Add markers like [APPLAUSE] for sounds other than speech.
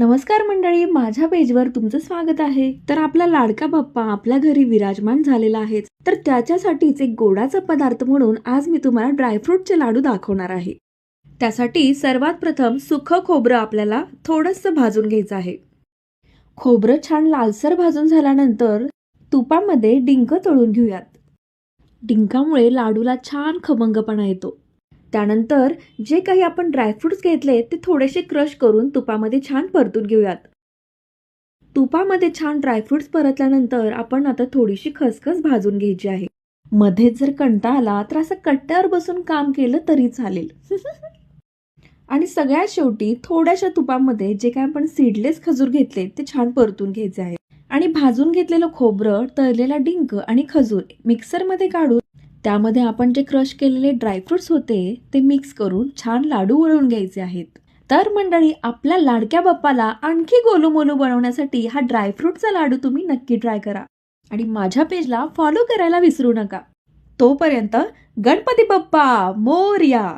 नमस्कार मंडळी माझ्या पेजवर तुमचं स्वागत आहे. तर आपला लाडका बाप्पा आपल्या घरी विराजमान झालेला आहे. तर त्याच्यासाठीच एक गोडाचा पदार्थ म्हणून आज मी तुम्हाला ड्रायफ्रूटचे लाडू दाखवणार आहे. त्यासाठी सर्वात प्रथम सुखं खोबरं आपल्याला थोडंसं भाजून घ्यायचं आहे. खोबरं छान लालसर भाजून झाल्यानंतर तुपामध्ये डिंक तळून घेऊयात. डिंकामुळे लाडूला छान खमंगपणा येतो. त्यानंतर जे काही आपण ड्रायफ्रुट्स घेतले ते थोडेसे क्रश करून तुपामध्ये छान परतून घेऊयात. तुपामध्ये छान ड्रायफ्रुट्स परतल्यानंतर आपण आता थोडीशी खसखस भाजून घ्यायची आहे. मध्येच जर कंटाळा आला तर असं कट्ट्यावर बसून काम केलं तरी चालेल. [LAUGHS] आणि सगळ्यात शेवटी थोड्याशा तुपामध्ये जे काय आपण सीडलेस खजूर घेतले ते छान परतून घ्यायचे आहे. आणि भाजून घेतलेलं खोबरं तळलेला डिंक आणि खजूर मिक्सरमध्ये काढून त्यामध्ये आपण जे क्रश केलेले ड्रायफ्रुट्स होते ते मिक्स करून छान लाडू वळून घ्यायचे आहेत. तर मंडळी आपल्या लाडक्या बाप्पाला आणखी गोलूमोलू बनवण्यासाठी हा ड्रायफ्रूटचा लाडू तुम्ही नक्की ट्राय करा. आणि माझ्या पेजला फॉलो करायला विसरू नका. तोपर्यंत गणपती बाप्पा मोरया!